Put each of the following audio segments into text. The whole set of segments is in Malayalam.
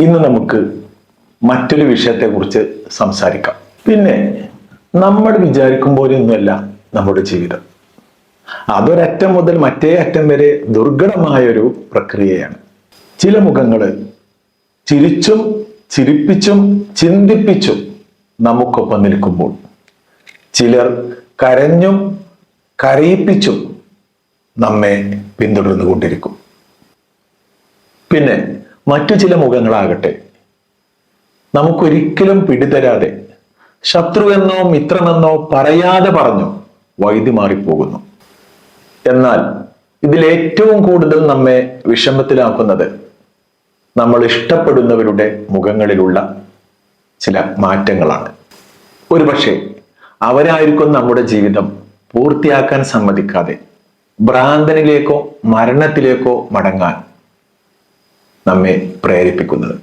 ഇന്ന് നമുക്ക് മറ്റൊരു വിഷയത്തെക്കുറിച്ച് സംസാരിക്കാം. പിന്നെ നമ്മൾ വിചാരിക്കുമ്പോഴൊന്നുമല്ല നമ്മുടെ ജീവിതം. അതൊരറ്റം മുതൽ മറ്റേ അറ്റം വരെ ദുർഘടമായൊരു പ്രക്രിയയാണ്. ചില മുഖങ്ങൾ ചിരിച്ചും ചിരിപ്പിച്ചും ചിന്തിപ്പിച്ചും നമുക്കൊപ്പം നിൽക്കുമ്പോൾ ചിലർ കരഞ്ഞും കരയിപ്പിച്ചും നമ്മെ പിന്തുടർന്നുകൊണ്ടിരിക്കും. പിന്നെ മറ്റു ചില മുഖങ്ങളാകട്ടെ. നമുക്കൊരിക്കലും പിടിതരാതെ ശത്രുവെന്നോ മിത്രമെന്നോ പറയാതെ പറഞ്ഞു വൈദ്യ മാറിപ്പോകുന്നു. എന്നാൽ ഇതിൽ ഏറ്റവും കൂടുതൽ നമ്മെ വിഷമത്തിലാക്കുന്നത് നമ്മൾ ഇഷ്ടപ്പെടുന്നവരുടെ മുഖങ്ങളിലുള്ള ചില മാറ്റങ്ങളാണ്. ഒരുപക്ഷെ അവരായിരിക്കും നമ്മുടെ ജീവിതം പൂർത്തിയാക്കാൻ സമ്മതിക്കാതെ ഭ്രാന്തനിലേക്കോ മരണത്തിലേക്കോ മടങ്ങാൻ നമ്മെ പ്രേരിപ്പിക്കുന്നത്.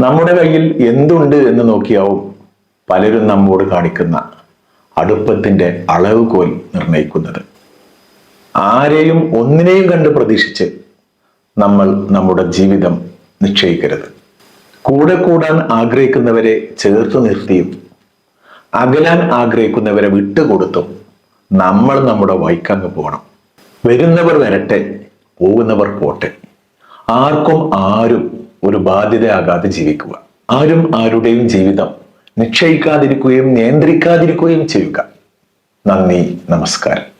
നമ്മുടെ കയ്യിൽ എന്തുണ്ട് എന്ന് നോക്കിയാവും പലരും നമ്മോട് കാണിക്കുന്ന അടുപ്പത്തിന്റെ അളവുകോൽ നിർണയിക്കുന്നത് ആരെയും ഒന്നിനെയും കണ്ട് പ്രതീക്ഷിച്ച് നമ്മൾ നമ്മുടെ ജീവിതം നിശ്ചയിക്കരുത്. കൂടെ കൂടാൻ ആഗ്രഹിക്കുന്നവരെ ചേർത്ത് നിർത്തിയും അകലാൻ ആഗ്രഹിക്കുന്നവരെ വിട്ടുകൊടുത്തും നമ്മൾ നമ്മുടെ വൈക്കങ്ങ് പോകണം. വരുന്നവർ വരട്ടെ പോകുന്നവർ പോട്ടെ. ആർക്കും ആരും ഒരു ബാധ്യതയാകാതെ ജീവിക്കുക. ആരും ആരുടെയും ജീവിതം നിക്ഷയിക്കാതിരിക്കുകയും നിയന്ത്രിക്കാതിരിക്കുകയും ചെയ്യുക. നന്ദി നമസ്കാരം.